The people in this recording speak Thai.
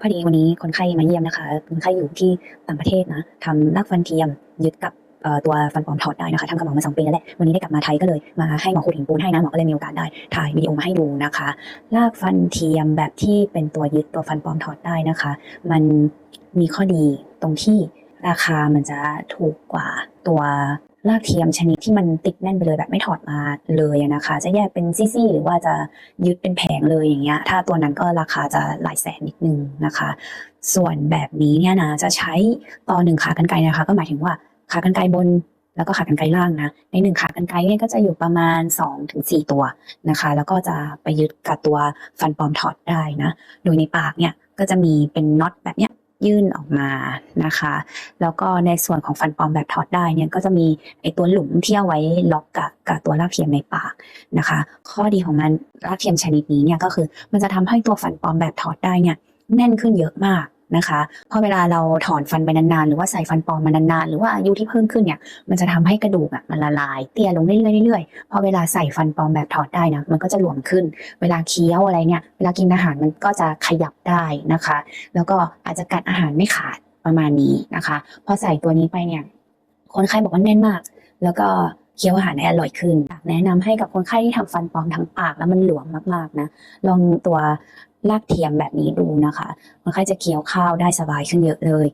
พอดีวันนี้คนไข้มาเยี่ยมนะคะคนไข้อยู่ที่ต่างประเทศนะทำรากฟันเทียมยึดกับตัวฟันปลอมถอดได้นะคะทำกับหมอมาสองปีแล้วแหละวันนี้ได้กลับมาไทยก็เลยมาให้หมอขุดหินปูนให้นะหมอก็เลยมีโอกาสได้ถ่ายวิดีโอมาให้ดูนะคะรากฟันเทียมแบบที่เป็นตัวยึดตัวฟันปลอมถอดได้นะคะ มันมีข้อดีตรงที่ราคามันจะถูกกว่าตัว รากเทียมชนิดที่มันติดแน่นไปเลยแบบไม่ถอดมาเลยนะคะ จะแยกเป็นซี่ๆหรือว่าจะยึดเป็นแผงเลยอย่างเงี้ย ถ้าตัวนั้นก็ราคาจะหลายแสนนิดนึงนะคะ ส่วนแบบนี้เนี่ยนะจะใช้ต่อหนึ่งขากรรไกรนะคะ ก็หมายถึงว่าขากรรไกรบนแล้วก็ขากรรไกรล่างนะ ในหนึ่งขากรรไกรเนี่ยก็จะอยู่ประมาณ 2-4ถึงตัวนะคะ แล้วก็จะไปยึดกับตัวฟันปลอมถอดได้นะ โดยในปากเนี่ยก็จะมีเป็นน็อตแบบเนี้ย ยื่นออกมานะคะ แล้วก็ในส่วนของฟันปลอมแบบถอดได้เนี่ยก็จะมีไอตัวหลุมที่เอาไว้ล็อกกับกับตัวรากเทียมในปากนะคะ ข้อดีของมันรากเทียมชนิดนี้เนี่ยก็คือมันจะทำให้ตัวฟันปลอมแบบถอดได้เนี่ยแน่นขึ้นเยอะมาก นะคะพอเวลาเราถอนฟันไปนานๆ หรือว่าใส่ฟันปลอมมานานๆ หรือว่าอายุที่เพิ่มขึ้นเนี่ยมันจะทำให้กระดูกอะมันละลาย เตี้ยลงเรื่อยๆเรื่อยๆพอเวลาใส่ฟันปลอมแบบถอดได้นะมันก็จะหลวมขึ้น เวลาเคี้ยวอะไรเนี่ยเวลากินอาหารมันก็จะขยับได้นะคะ แล้วก็อาจจะกัดอาหารไม่ขาดประมาณนี้นะคะ พอใส่ตัวนี้ไปเนี่ยคนไข้บอกว่าแน่นมาก แล้วก็เคี้ยวอาหารได้อร่อยขึ้น แนะนำให้กับคนไข้ที่ทำฟันปลอมทั้งปากแล้วมันหลวมมากๆนะ ลองตัว ลากเทียมแบบนี้ดูนะคะคนไข้จะเคี้ยวข้าวได้สบายขึ้นเยอะเลย